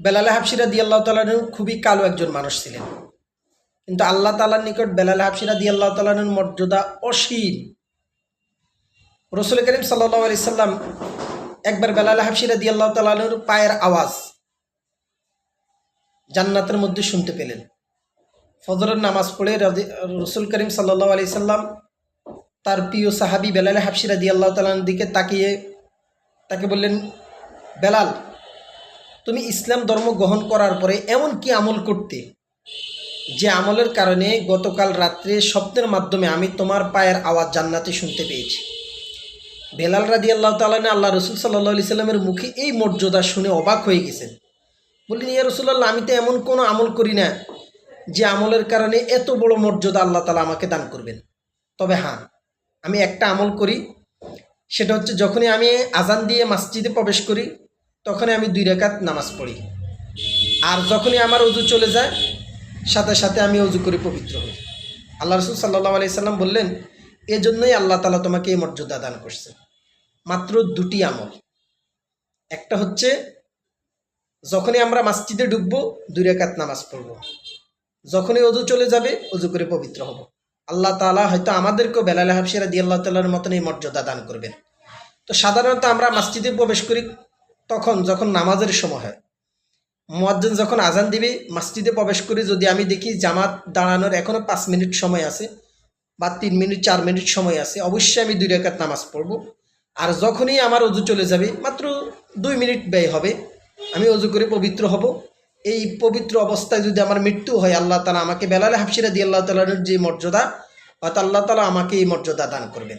বেলালে হাফসিরা দিয়ে আল্লাহ তালানু খুবই কালো একজন মানুষ ছিলেন। কিন্তু আল্লাহ তালার নিকট বেলালে হাফসিরা দিয়ে আল্লাহ তালানুর মর্যাদা অসীম। রসুল করিম সাল্লাহ আলি সাল্লাম একবার বেলালে হাফসিরা দিয়ে আল্লাহ তালানুর পায়ের আওয়াজ জান্নাতের মধ্যে শুনতে পেলেন। ফজরের নামাজ পড়ে রসুল করিম সাল্লাহ আলি সাল্লাম তার প্রিয় সাহাবি বেলালে হাফসিরা দিয়ে আল্লাহ তালার দিকে তাকিয়ে তাকে বললেন, বেলাল তুমি ইসলাম ধর্ম গ্রহণ করার পরে এমন কি আমল করতে? যে আমলের কারণে গতকাল রাত্রে স্বপ্নের মাধ্যমে আমি তোমার পায়ের আওয়াজ জান্নাতে শুনতে পেয়েছি। বেলাল রাদি আল্লাহ তালানে আল্লাহ রসুল সাল্লাহ সাল্লামের মুখে এই মর্যাদা শুনে অবাক হয়ে গেছেন। বললেন, ইয়া রসুল্লাহ আমি তো এমন কোনো আমল করি না যে আমলের কারণে এত বড় মর্যাদা আল্লাহ তালা আমাকে দান করবেন। তবে হ্যাঁ আমি একটা আমল করি। সেটা হচ্ছে যখনই আমি আজান দিয়ে মসজিদে প্রবেশ করি তখনই আমি দুই রেখাত নামাজ পড়ি। আর যখনই আমার অজু চলে যায়, সাথে সাথে আমি অজু করে পবিত্র হই। আল্লাহ রসুল সাল্লাহ আলি সাল্লাম বললেন, এজন্যই আল্লাহ তালা তোমাকে এই মর্যাদা দান করছে। মাত্র দুটি আমল। একটা হচ্ছে, যখনই আমরা মসজিদে ঢুকবো, দুই রেখাত নামাজ পড়ব। যখনই অজু চলে যাবে অজু করে পবিত্র হব। আল্লাহ তালা হয়তো আমাদেরকেও বেলাল হাফসিরা দিয়ে আল্লাহ তালার মতন এই মর্যাদা দান করবেন। তো সাধারণত আমরা মসজিদে প্রবেশ করি তখন যখন নামাজের সময় হয়, মুয়াজ্জিন যখন আজান দিবে, মসজিদে প্রবেশ করে যদি আমি দেখি জামাত দাঁড়ানোর এখনও পাঁচ মিনিট সময় আছে বা তিন মিনিট, চার মিনিট সময় আছে, অবশ্যই আমি দুই রেখাত নামাজ পড়ব। আর যখনই আমার অজু চলে যাবে, মাত্র দুই মিনিট ব্যয় হবে, আমি অজু করে পবিত্র হব। এই পবিত্র অবস্থায় যদি আমার মৃত্যু হয়, আল্লাহ তালা আমাকে বেলালে হাফসিরা দিয়ে আল্লাহ তালার যে মর্যাদা হয়তো আল্লাহ তালা আমাকে এই মর্যাদা দান করবেন।